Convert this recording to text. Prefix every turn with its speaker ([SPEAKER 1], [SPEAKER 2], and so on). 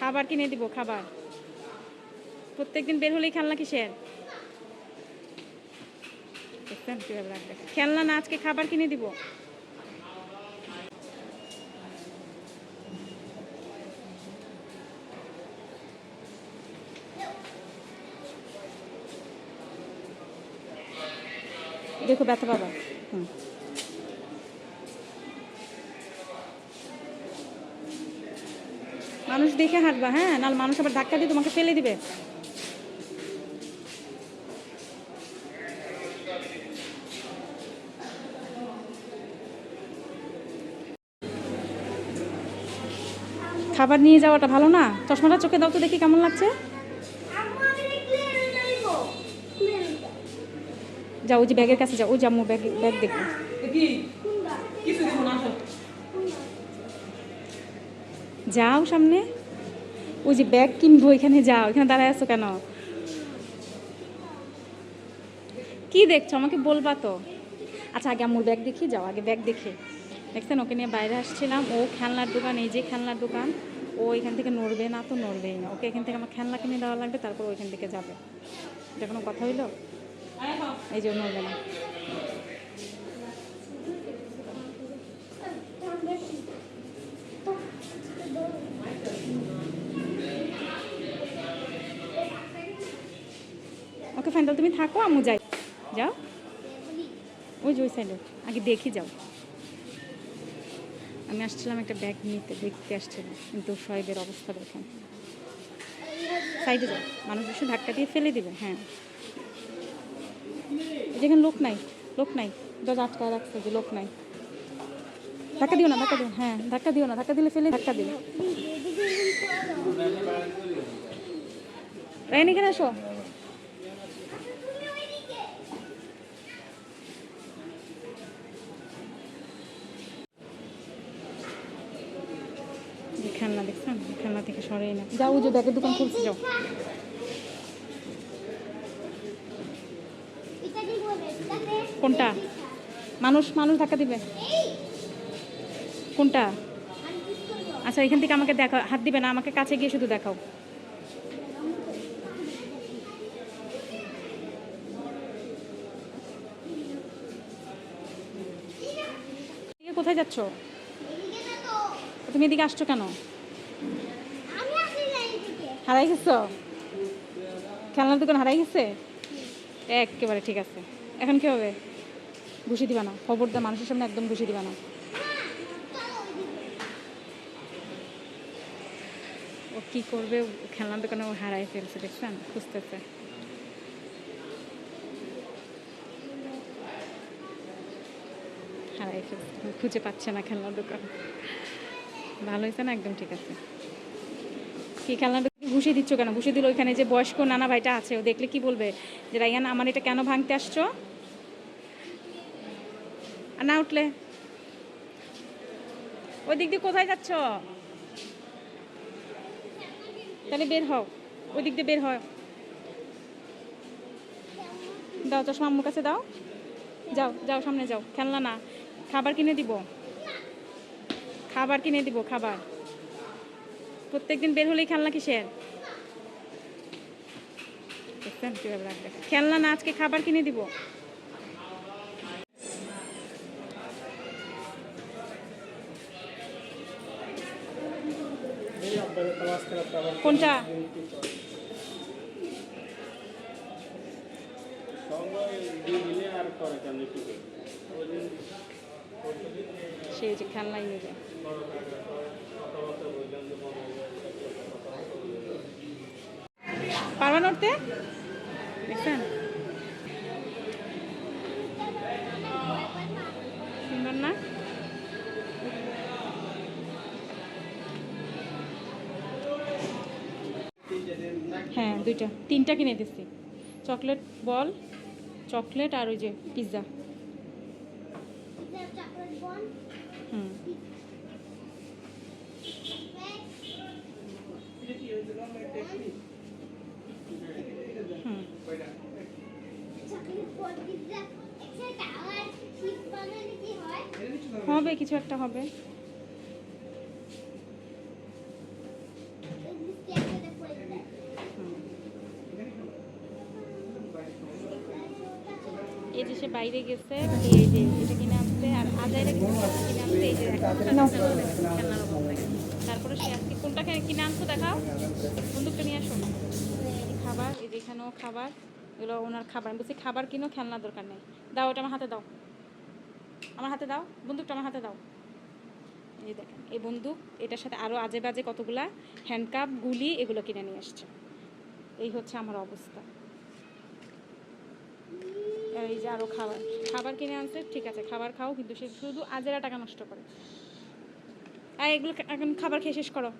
[SPEAKER 1] খাবার কিনে দিব, খাবার। প্রত্যেকদিন বের হলেই খেলনা কিসের? খেলনা না, আজকে খাবার কিনে দিব। দেখো ব্যথা পাবা হুম। মানুষ দেখে হাঁটবা হ্যাঁ? নাহলে মানুষ আবার ধাক্কা দিয়ে তোমাকে ফেলে দিবে। খাবার নিয়ে যাওয়াটা ভালো না? চশমাটা চোখে দাও তো দেখি কেমন লাগছে।
[SPEAKER 2] আম্মু
[SPEAKER 1] যাও, ওই যে ব্যাগের কাছে যাও, ওই জাম্মু ব্যাগ ব্যাগ দেখো। যাও সামনে। ওই যে ব্যাগ কিনবো, এখানে যাও। এখানে দাঁড়ায় আছো কেন? কি দেখছ? আমাকে বলবা তো। আচ্ছা আগে আমার ব্যাগ দেখি, যাও আগে ব্যাগ দেখে। দেখছেন, ওকে নিয়ে বাইরে আসছিলাম। ও খেলনার দোকান, এই যে খেলনার দোকান। ও এখান থেকে নড়বে না তো নড়বেই না। ওকে এখান থেকে আমার খেলনা কিনে দেওয়া লাগবে, তারপর ওইখান থেকে যাবে। এটা কোনো কথা হইল? এই যে নড়বে না। ওকে ফাইন তুমি থাকো আমু যাই। যাও। ওই যে ওই সাইডে আগে দেখি যাও। আমি আসছিলাম একটা ব্যাগ নিতে দেখতে আসছিলাম। কিন্তু শয়েবের অবস্থা দেখেন। সাইডে যাও। মানুষ এসে ধাক্কা দিয়ে ফেলে দিবে হ্যাঁ। যেখানে লোক নাই লোক নাই। দরজা আটকায় রাখছে যে লোক নাই। ধাক্কা দিও না ধাক্কা দিও। হ্যাঁ ধাক্কা দিও না ধাক্কা দিলে ফেলে ধাক্কা দিলে রায়ন এখানে আসো। খেলনা দেখছেন? খেলনা থেকে সরেই না যাও যে ব্যাগের দোকান খুলছে যাও। কোনটা? মানুষ মানুষ ধাক্কা দিবে। কোনটা? আচ্ছা এখান থেকে আমাকে দেখা হাত দিবে না আমাকে কাছে গিয়ে শুধু দেখাও। কোথায় যাচ্ছ? তুমি এদিকে আসছো কেন? হারাই গেছো? খেলনার দোকান হারাই গেছে? একেবারে ঠিক আছে। এখন কি হবে? ঘুষি দিবা না। খবরদার মানুষের সামনে একদম ঘুষি দিবা না। ও কি করবে? খেলনার দোকানে ও হারাই ফেলছে দেখছেন? খুঁজতেছে। হারাই ফেলছে। খুঁজে পাচ্ছে না খেলনার দোকান। ভালো হয়েছে না? একদম ঠিক আছে। কি খেলনাটা ঘুষি দিচ্ছ কেন? ঘুষি দিল ওইখানে যে বয়স্ক নানা ভাইটা আছে, ও দেখলে কি বলবে? যে, রাইয়ান, আমার এটা কেন ভাঙতে আসছো? আর না উঠলে? ওই দিক দিয়ে কোথায় যাচ্ছ? তাহলে বের হও। ওই দিক দিয়ে বের হয় দাও, চশমা আম্মুর কাছে দাও। যাও যাও, সামনে যাও। খেলনা না। খাবার কিনে দিব। খাবার কিনে দিব, খাবার। প্রত্যেকদিন বের হলেই খেলনা কিসের? খেলনা না, আজকে খাবার কিনে দিব। কোনটা? সে যে খেলনাই নেবে পারবা নড়তে? দেখছেন? সুন্দর না? হ্যাঁ দুইটা। তিনটা কিনে দিচ্ছি। চকলেট বল, চকলেট আর ওই যে পিৎজা হবে কিছু একটা হবে। এই যে সে বাইরে গেছে এই যে আনছে আর আজাইরে কিনে আনছে এই যে এখন খেলনার অভাব নাই। তারপরে সে আজকে কোনটা কিনে- আনছো দেখাও। বন্দুকটা নিয়ে আসো। খাবার এই যে এখানেও খাবার এগুলো ওনার খাবার। আমি বলছি খাবার কিনো খেলনার দরকার নেই। দাও ওটা আমার হাতে দাও। আমার হাতে দাও বন্দুকটা আমার হাতে দাও। এই দেখেন এই বন্দুক এটার সাথে আরও আজে বাজে কতগুলা হ্যান্ডকাপ গুলি এগুলো কিনে নিয়ে আসছে। এই হচ্ছে আমার অবস্থা। এই যে আরও খাবার। খাবার কিনে আনছে, ঠিক আছে, খাবার খাও, কিন্তু সে শুধু আজেরা টাকা নষ্ট করে। আর এগুলো এখন খাবার খেয়ে শেষ করো।